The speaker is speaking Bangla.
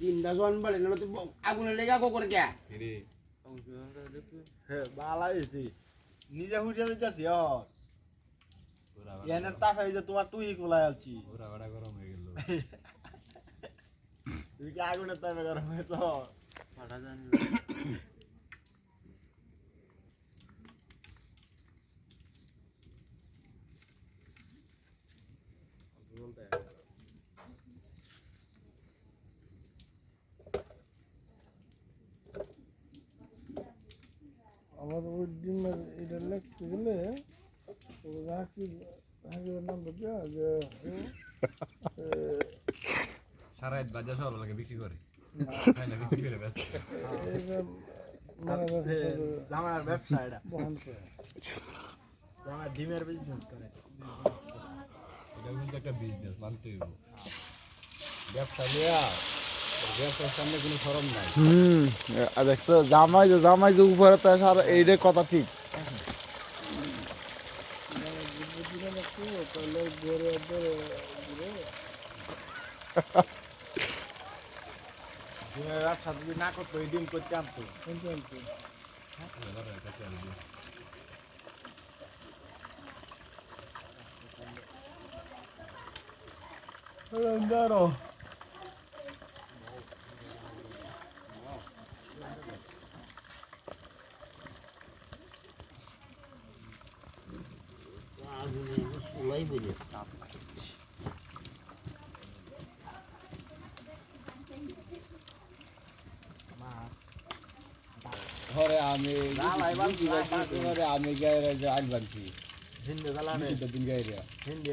তিনটা জন বলে না তো আগুনে লেগা কো করে কে রে হ্যাঁ বালা হয়েছে নিজে হুটে দিতেছি ও ওরা এনের তাপ হয়ে তোমার তুই কোলায় আছি ওরা ওরা গরম হয়ে গেল তুই কি আগুনের তাপে গরম হয়েছ আমার ওই ডিমের এটা লিখতে গেলে রাখি রাখি নাম বলছে যে সারা রাত বাজার সব লাগে বিক্রি করে। বিক্রি করে আমার ব্যবসা এটা। আমার ডিমের বিজনেস করে। এটা কিন্তু একটা বিজনেস মানতে হইব ব্যবসা লিয়া হুম দেখছ জামাই যে জামাই যে উপরে তো আর এইটা কথা ঠিক। না করতো এই ডিম আনতো কিন্তু আনতে আগুনে সুলাই বলে ঘরে আমি ঘরে আমি গায়ে আইন বানছি হিন্দু গায়ে হিন্দি